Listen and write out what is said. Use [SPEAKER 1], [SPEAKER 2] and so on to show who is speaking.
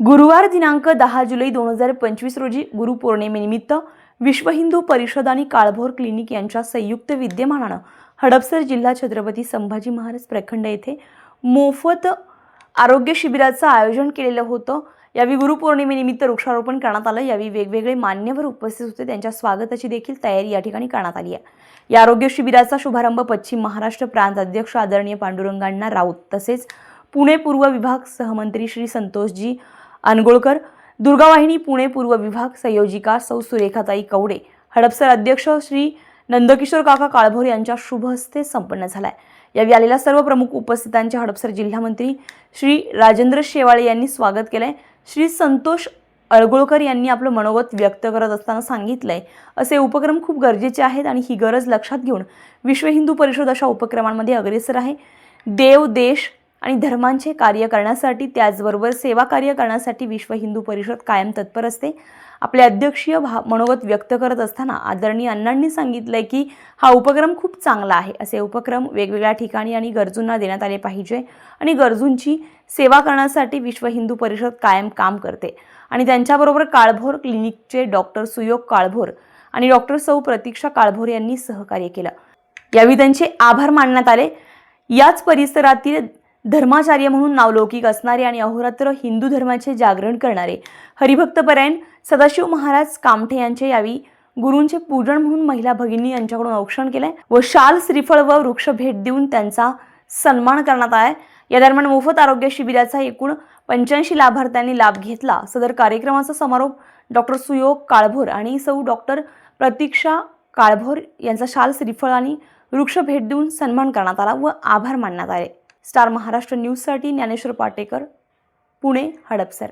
[SPEAKER 1] गुरुवार दिनांक दहा जुलै दोन हजार पंचवीस रोजी गुरुपौर्णिमेनिमित्त विश्व हिंदू परिषद आणि काळभोर क्लिनिक यांच्या संयुक्त विद्यमानानं हडपसर जिल्हा छत्रपती संभाजी महाराज प्रखंड येथे मोफत आरोग्य शिबिराचं आयोजन केलेलं होतं. यावेळी गुरुपौर्णिमेनिमित्त वृक्षारोपण करण्यात आलं. यावेळी वेगवेगळे मान्यवर उपस्थित होते. त्यांच्या स्वागताची देखील तयारी या ठिकाणी करण्यात आली आहे. या आरोग्य शिबिराचा शुभारंभ पश्चिम महाराष्ट्र प्रांत अध्यक्ष आदरणीय पांडुरंगांना राऊत तसेच पुणे पूर्व विभाग सहमंत्री श्री संतोषजी अनगोळकर दुर्गावाहिनी पुणे पूर्व विभाग संयोजिका सौ सुरेखाताई कवडे हडपसर अध्यक्ष श्री नंदकिशोर काका काळभोर यांच्या शुभ हस्ते संपन्न झालाय. यावेळी आलेल्या सर्व प्रमुख उपस्थितांचे हडपसर जिल्हामंत्री श्री राजेंद्र शेवाळे यांनी स्वागत केलंय. श्री संतोष अळगोळकर यांनी आपलं मनोगत व्यक्त करत असताना सांगितलंय असे उपक्रम खूप गरजेचे आहेत आणि ही गरज लक्षात घेऊन विश्व हिंदू परिषद अशा उपक्रमांमध्ये अग्रेसर आहे. देव देश आणि धर्मांचे कार्य करण्यासाठी त्याचबरोबर सेवा कार्य करण्यासाठी विश्व हिंदू परिषद कायम तत्पर असते. आपले अध्यक्षीय भा मनोगत व्यक्त करत असताना आदरणीय अण्णांनी सांगितलंय की हा उपक्रम खूप चांगला आहे. असे उपक्रम वेगवेगळ्या ठिकाणी आणि गरजूंना देण्यात आले पाहिजे आणि गरजूंची सेवा करण्यासाठी विश्व हिंदू परिषद कायम काम करते. आणि त्यांच्याबरोबर काळभोर क्लिनिकचे डॉक्टर सुयोग काळभोर आणि डॉक्टर सौ प्रतीक्षा काळभोर यांनी सहकार्य केलं. यावेळी त्यांचे आभार मानण्यात आले. याच परिसरातील धर्माचार्य म्हणून नावलौकिक असणारे आणि अहोरात्र हिंदू धर्माचे जागरण करणारे हरिभक्तपरायण सदाशिव महाराज कामठे यांचे यावी गुरूंचे पूजन म्हणून महिला भगिनी यांच्याकडून औक्षण केलंय व शाल श्रीफळ व वृक्ष भेट देऊन त्यांचा सन्मान करण्यात आला या दरम्यान मोफत आरोग्य शिबिराचा एकूण पंच्याऐंशी लाभार्थ्यांनी लाभ घेतला. सदर कार्यक्रमाचा समारोप डॉक्टर सुयोग काळभोर आणि सौ डॉक्टर प्रतीक्षा काळभोर यांचा शाल श्रीफळ आणि वृक्ष भेट देऊन सन्मान करण्यात आला व आभार मानण्यात आले. स्टार महाराष्ट्र न्यूजसाठी ज्ञानेश्वर पाटेकर पुणे हडपसर.